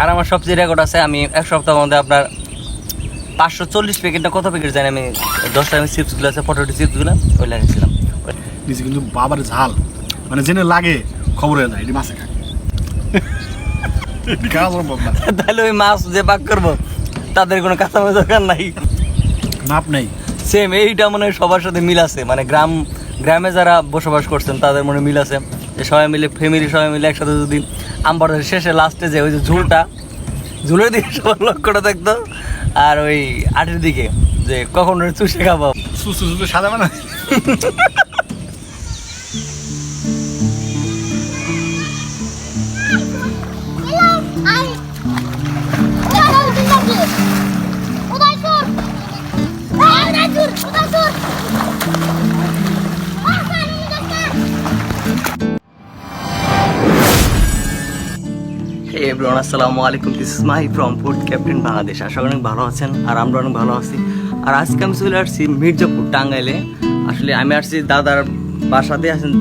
আর আমার সবচেয়ে রেকর্ড আছে আমি এক সপ্তাহের মধ্যে আপনার পাঁচশো চল্লিশ প্যাকেট না কত প্যাকেট জানি আমি দশটা আমি চিপসগুলো আছে পটেটো চিপসগুলো ওই লাগিয়েছিলাম নিচে কিন্তু বাবার ঝাল মানে জেনে লাগে খবরে যায় এটি মাছে তাহলে ওই মাছ যে পাক করব তাদের কোনো কাঁচামাচ দরকার নাই। মাপ নেই। সেম এইটা মানে সবার সাথে মিল আছে মানে গ্রাম গ্রামে যারা বসবাস করছেন তাদের মনে মিল আছে। যে সবাই মিলে ফ্যামিলি সবাই মিলে একসাথে যদি আমবাড়ের শেষে লাস্টে যে ওই যে ঝুলটা ঝুলের দিকে সবার লক্ষ্যটা দেখতো আর ওই আটের দিকে যে কখন চুষে খাব। সাদা মানে হে এভরিওয়ান আসসালামু আলাইকুম this is my from food captain Bangladesh আশা অনেক ভালো আছেন আর আমরা অনেক ভালো আছি। আর আজকে আমি চলে আসছি মির্জাপুর টাঙ্গাইলে। আসলে আমি আসছি দাদার বাসাতে। আছেন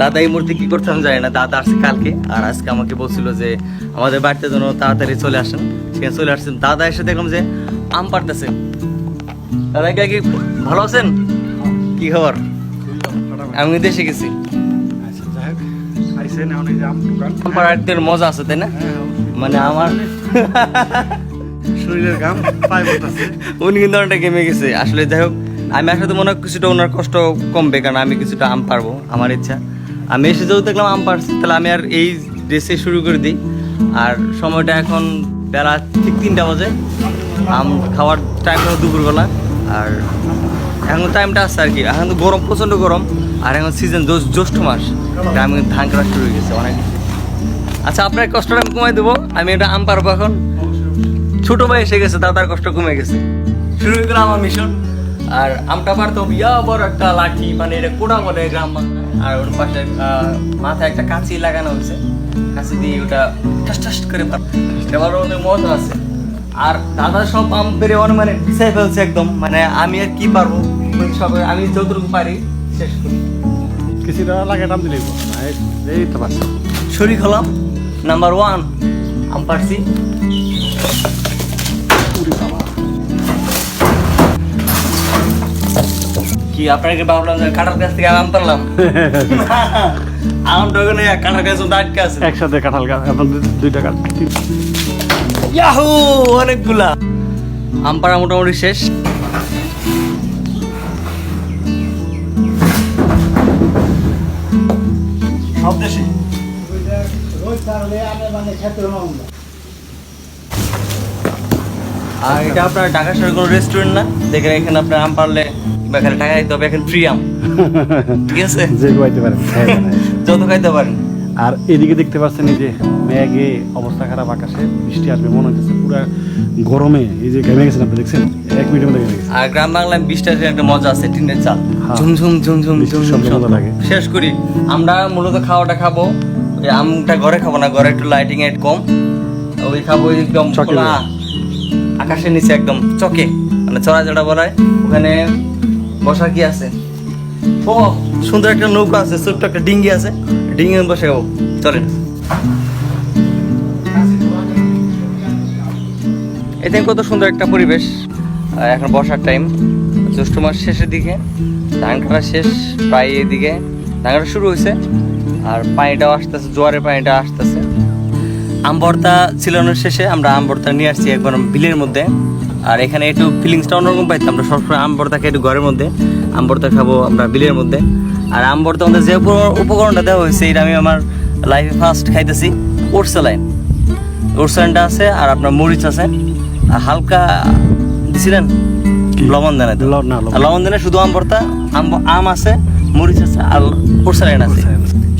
দাদা এই মুহূর্তে কী করতে আমি জানি না। দাদা আসছে কালকে। আর আজকে আমাকে বলছিল যে আমাদের বাড়িতে যেন তাড়াতাড়ি চলে আসেন। সেখানে চলে আসছেন। দাদা এসে দেখলাম যে আম পারতেছে দাদা কে ভালো আছেন? কি খবর? আমি এসে গেছি। আচ্ছা আম পাড়াতে মজা আছে তাই না? হ্যাঁ, মানে আমার শরীরের গাম পায় বলতেছে উনি কিন্তু অনেকটা গেমে গেছে। আসলে যাই হোক আমি আসলে মনে হয় কিছুটা ওনার কষ্ট কমবে কারণ আমি কিছুটা আম পারব আমার ইচ্ছা। আমি এসে যেহেতু দেখলাম আম পারছি তাহলে আমি আর এই রেসে শুরু করে দিই। আর সময়টা এখন বেলা ঠিক তিনটা বাজে। আম খাওয়ার টাইম হলো দুপুরবেলা। আর এখন টাইমটা আসছে আর কি। এখন তো গরম প্রচণ্ড গরম। আর এখন সিজন জ্যৈষ্ঠ মাস। আমি ধান কাটা শুরু হয়ে গেছে অনেক। আচ্ছা আপনার কষ্টটা আমি কমাই দেবো। আমি এটা আম পারব এখন। ছোট ভাই এসে গেছে দাদার কষ্ট কমে গেছে। শুরু হয়ে আমার মিশন আর আমটা পারতো বিয়া বড় একটা লাঠি মানে এটা কোড়া বলে গ্রাম আর ওর পাশে মাথায় একটা কাঁচি লাগানো হয়েছে। কাঁচি দিয়ে ওটা ঠাস ঠাস করে পার এটা আবার ওদের মজা আছে। আর দাদা সব আম পেরে অনেক মানে পিছাই ফেলছে একদম। মানে আমি আর কি পারব? সব আমি যতটুকু পারি শেষ করি। কিছুটা লাগে নাম। এই তো বাস শরিক হলাম। নাম্বার ওয়ান আম পারছি কি আপনাকে ভাবলাম যে কাটার কাছ থেকে আম পারলাম আমটা ওখানে কাটার কাছে আটকে আছে। একসাথে কাঁঠাল গাছ এখন দুইটা কাঠ ইয়াহু অনেকগুলা। আম পাড়া মোটামুটি শেষ। সব দেশে? আর এটা আপনার ঢাকা শহরের কোনো রেস্টুরেন্ট না? দেখেন এখানে আপনার আম পারলে বা এখানে টাকা দিতে হবে এখানে ফ্রি আম। ঠিক আছে? যে গুয়াইতে পারেন যত খাইতে পারেন। আর এদিকে দেখতে পাচ্ছেন এই যে মেঘে অবস্থা খারাপ আকাশে বৃষ্টি আসবে মনে হচ্ছে পুরো গরমে। এই যে ঘেমে গেছেন আপনি দেখছেন? এক মিনিটের মধ্যে গেছে আর গ্রাম বাংলায় বৃষ্টির একটা মজা আছে টিনের চাল। হ্যাঁ। ঝুমঝুম ঝুমঝুম ঝুমঝুম লাগে। শেষ করি। আমরা মূলত খাওয়াটা খাব ওই আমটা ঘরে খাব না ঘরে একটু লাইটিং এর কম। ওই খাব একদম খোলা আকাশের নিচে একদম চকে। মানে চড়া চড়া বলা। হয় ওখানে বসা কি আছে? ও সুন্দর একটা নৌকা আছে ছোট্ট একটা ডিঙ্গি আছে। ডিঙ্গি বসে খাব। চলেন। এতে কত সুন্দর একটা পরিবেশ। এখন বর্ষার টাইম জ্যৈষ্ঠ মাস শেষের দিকে। ধান কাটা শেষ প্রায় এদিকে। ধান কাটা শুরু হয়েছে। আর পানিটাও আসতেছে জোয়ারের পানিটা আসতেছে। আমবর্তা ছিলানোর শেষে আমরা আমবর্তা নিয়ে আসছি একবার বিলের মধ্যে। আর এখানে একটু ফিলিংসটা অন্যরকম পাইতাম আমরা সবসময় আমবর্তা খাই একটু ঘরের মধ্যে। আমবর্তা খাব আমরা বিলের মধ্যে। আর আমবর্তা মধ্যে যে উপকরণটা দেওয়া হয়েছে এটা আমি আমার লাইফে ফার্স্ট খাইতেছি ওরসালাইন। ওরসালাইনটা আছে আর আপনার মরিচ আছে। আর হালকা দিছিলেন? লবণ দেন। লবণ। দেনে শুধু আমবর্তা আম আম আছে মরিচ আছে আর ওরসালাইন আছে।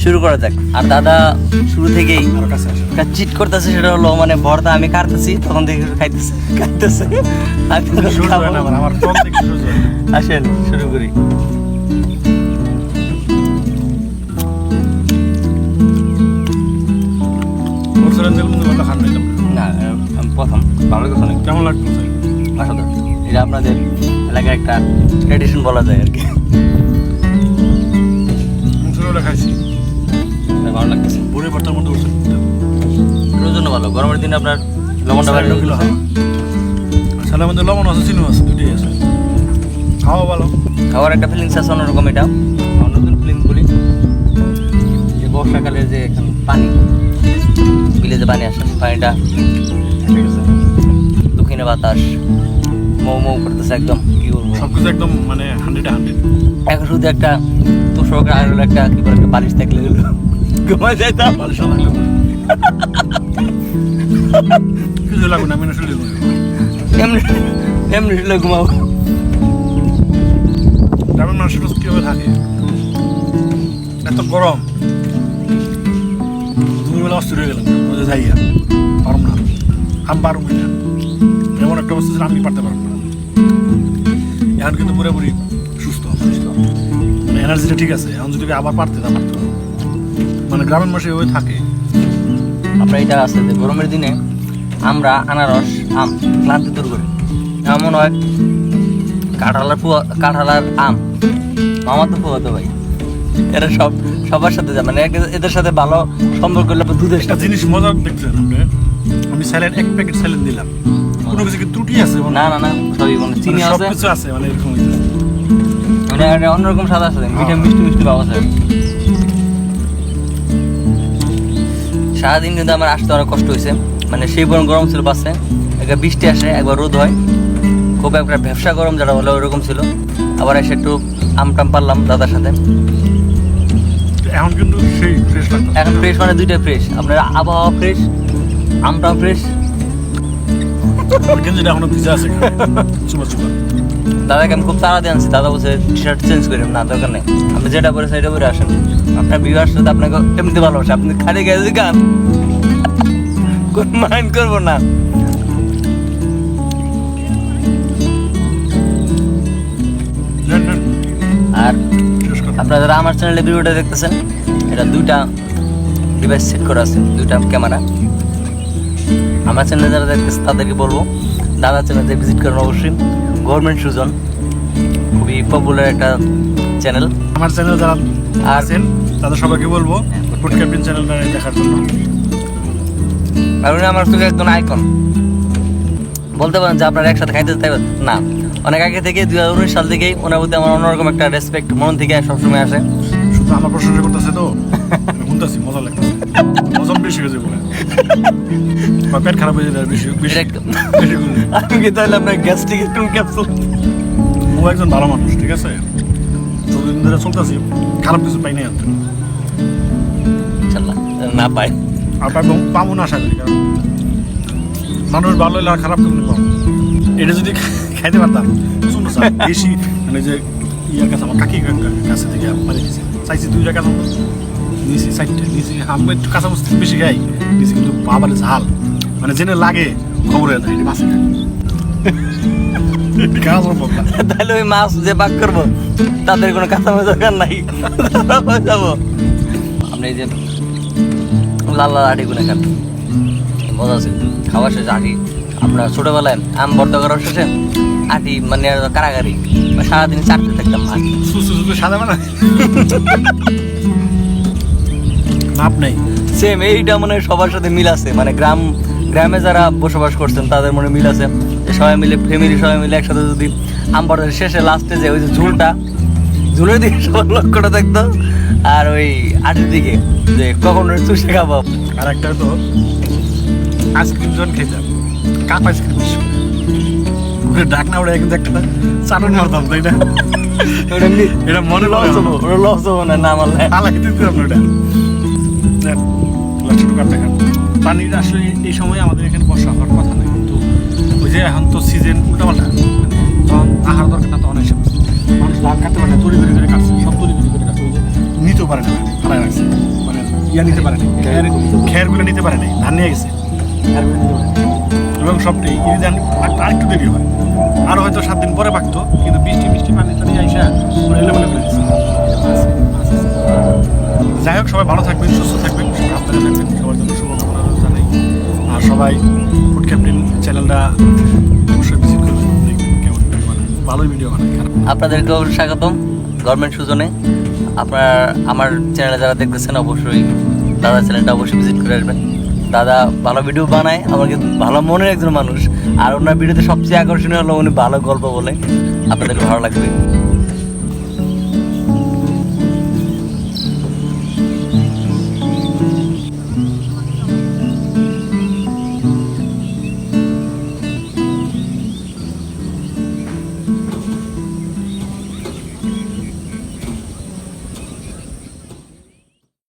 শুরু করা যাক। আর দাদা শুরু থেকেই চিট করতেছে সেটা হলো মানে ভর্তা আমি কাটতেছি তখন দেখে খাইতেছে খাইতেছে। আসেন শুরু করি। না প্রথম। ভালো কথা কেমন লাগতো এটা আপনাদের এলাকার একটা ট্রেডিশন বলা যায় আর কি। গরমের দিনে আপনার লবণটা বাইরে কিলো হয় সালের মধ্যে লবণ আছে চিনি আছে দুটোই আছে। খাওয়া ভালো। খাওয়ার একটা ফিলিংস আছে অন্যরকম এটা। অন্যরকম ফিলিংস বলি। যে বর্ষাকালে যে পানি বিলে যে পানি আসে পানিটা দক্ষিণে বাতাস মৌ মৌ করতেছে একদম কি বলব। সবকিছু একদম মানে হান্ড্রেড হান্ড্রেড এখন শুধু একটা তোষক আর একটা কি বলে একটা বালিশ থাকলে হলো। ঘুমাই যাইতাম বালিশ কিছু লাগবে না শুনলে এমনি এমনি শুলে ঘুমাবো গ্রামের মানুষের কীভাবে থাকে এত গরম দুপুরবেলা অস্থির হয়ে গেলাম ওদের যাইয়া পারব না আমি পারব না এমন একটা অবস্থা ছিল আমি পারতে পারব না এখন কিন্তু পুরোপুরি সুস্থ সুস্থ মানে এনার্জিটা ঠিক আছে এখন যদি আবার পারতে তা পারতে মানে গ্রামের মানুষ এভাবে থাকে আপনার এটা আছে যে গরমের দিনে আমরা আনারস আম ক্লান্তি দূর করি। এমন হয় কাঁঠালার ফুয়া কাঁঠালার আম মামা তো ফুয়া তো ভাই। এরা সব সবার সাথে যায়। মানে এদের সাথে ভালো সম্পর্ক করলে দুধের সাথে জিনিস মজা দেখছেন আমি স্যালেড এক প্যাকেট স্যালেড দিলাম। কোনো কিছু ত্রুটি আছে মানে না না না সবই মানে চিনি সব আছে। কিছু আছে মানে এরকম মানে অন্যরকম স্বাদ আছে। মিঠা। মিষ্টি মিষ্টি ভাব আছে। সারাদিন কিন্তু আমার আসতে অনেক কষ্ট হয়েছে। মানে সেই বরং গরম ছিল বাসে। একবার বৃষ্টি আসে একবার রোদ হয়। খুব একটা ব্যবসা গরম যারা হলো ওরকম ছিল। আবার এসে একটু আম টাম পারলাম দাদার সাথে। এখন কিন্তু সেই ফ্রেশ এখন ফ্রেশ মানে দুইটা ফ্রেশ আপনার আবহাওয়া ফ্রেশ আমটাও ফ্রেশ এখনও ভিজা আছে চুপা চুপা দাদাকে আমি খুব আনছি। দাদা বলছে টি শার্ট চেঞ্জ করি না দরকার নেই। আপনি যেটা পরে সেটা পরে আসেন। আপনার বিবাহের সাথে আপনাকে এমনিতে ভালোবাসে। আপনি খালি গেছে গান মাইন্ড করব না। আর আপনারা যারা আমার চ্যানেলে ভিডিওটা দেখতেছেন এটা দুইটা ডিভাইস সেট করা আছে। দুইটা ক্যামেরা আমার চ্যানেলে যারা দেখতেছে তাদেরকে বলব দাদা চ্যানেলে ভিজিট করুন অবশ্যই। গভর্নমেন্ট সুজন খুবই পপুলার একটা চ্যানেল আমার চ্যানেল যারা আছেন তাদের সবাইকে বলব ফুড ক্যাপ্টেন চ্যানেলটা দেখার জন্য। উনি আমার চোখে একজন আইকন বলতে পারেন যে আপনারা একসাথে খাইতে চাই না। অনেক আগে থেকে দুই হাজার উনিশ সাল থেকেই ওনার প্রতি আমার অন্যরকম একটা রেসপেক্ট মন থেকে সবসময় আসে। শুধু আমার প্রশংসা করতেছে তো? শুনতেছি মজা লাগতেছে। বেশি হয়েছে বলে বা পেট খারাপ হয়ে যায় বেশি বেশি বেশি করে। আমি কি তাহলে আপনার গ্যাস্ট্রিক স্টোন ক্যাপসুল ও একজন ভালো মানুষ ঠিক আছে? ধরে চলতেছি খারাপ কিছু পাই নাই আর না পাই আর পাবো পাবো না আশা করি কারণ মানুষ ভালো হলে আর খারাপ কেমনি পাবো? এটা যদি খাইতে পারতাম প্রচণ্ড চাপ। বেশি মানে যে ইয়ার কাছে আমার কাকি কাছে থেকে মানে চাইছি দুইটা কাঁচা চারটে নিয়েছি আমি একটু কাঁচা মস্তি বেশি খাই। কিন্তু বাবার ঝাল। মানে জেনে লাগে খবরে এটা তাহলে ওই মাছ যে পাক করব তাদের কোনো কাঁচামাচ দরকার নাই। যাব। আপনি এই যে লাল লাল আটি গুনে খান। মজা আছে। খাওয়া শেষে আটি। আমরা ছোটবেলায় আম বর্ত করার শেষে আটি মানে কারাগারি। সারাদিন চাটতে থাকতাম সাদা বানা মাপ নেই। সেম এইটা মানে সবার সাথে মিল আছে। মানে গ্রাম গ্রামে যারা বসবাস করছেন তাদের মনে মিল আছে। সবাই মিলে ফ্যামিলি সবাই মিলে একসাথে যদি আমবারের শেষে লাস্টে যে ওই যে ঝুলটা ঝুলের দিকে সবার লক্ষ্যটা থাকতো আর ওই আটের দিকে যে কখন চুষে খাব। আর একটা তো আইসক্রিম যখন খেতাম কাপ আইসক্রিম ওটা ডাক না ওটা কিন্তু একটা চাটন মারতাম তাই না? এটা মনে লস হব ওটা লস হব না না মারলে আলা খেতে দিতাম ওটা। দেখান। পানির আসলে এই সময় আমাদের এখানে বর্ষা হওয়ার কথা নয় কিন্তু ওই যে এখন তো সিজন উল্টাপাল্টা মানে তখন আহার দরকার না তখন এসে মানুষ ধান কাটতে পারে না তরি তরি করে কাটছে সব তরি তরি করে কাটছে ওই যে নিতেও পারে না হারায় রাখছে মানে ইয়া নিতে পারে না খের খেরগুলো নিতে পারে নাই। ধান নিয়ে গেছে। নাই। এবং সবটাই ইরি ধান পাকতে আরেকটু দেরি হয়। আরও হয়তো সাত দিন পরে পাকতো কিন্তু বৃষ্টি বৃষ্টি পানি টানি আইসা এলোমেলো করে যাই হোক, সবাই ভালো থাকবেন, সুস্থ থাকবেন। সাবধানে থাকবেন সবার জন্য শুভকামনা জানাই। আর সবাই ফুড ক্যাপ্টেন চ্যানেলটা অবশ্যই ভিজিট করবেন কেমন ভালোই ভিডিও বানায় আপনাদেরকেও স্বাগতম গভর্নমেন্ট সুজনে। আপনার, আমার চ্যানেলে যারা দেখতেছেন, অবশ্যই দাদা চ্যানেলটা অবশ্যই ভিজিট করে আসবেন। দাদা ভালো ভিডিও বানায় আমাকে ভালো মনের একজন মানুষ। আর ওনার ভিডিওতে সবচেয়ে আকর্ষণীয় হলো উনি ভালো গল্প বলে। আপনাদের ভালো লাগবে।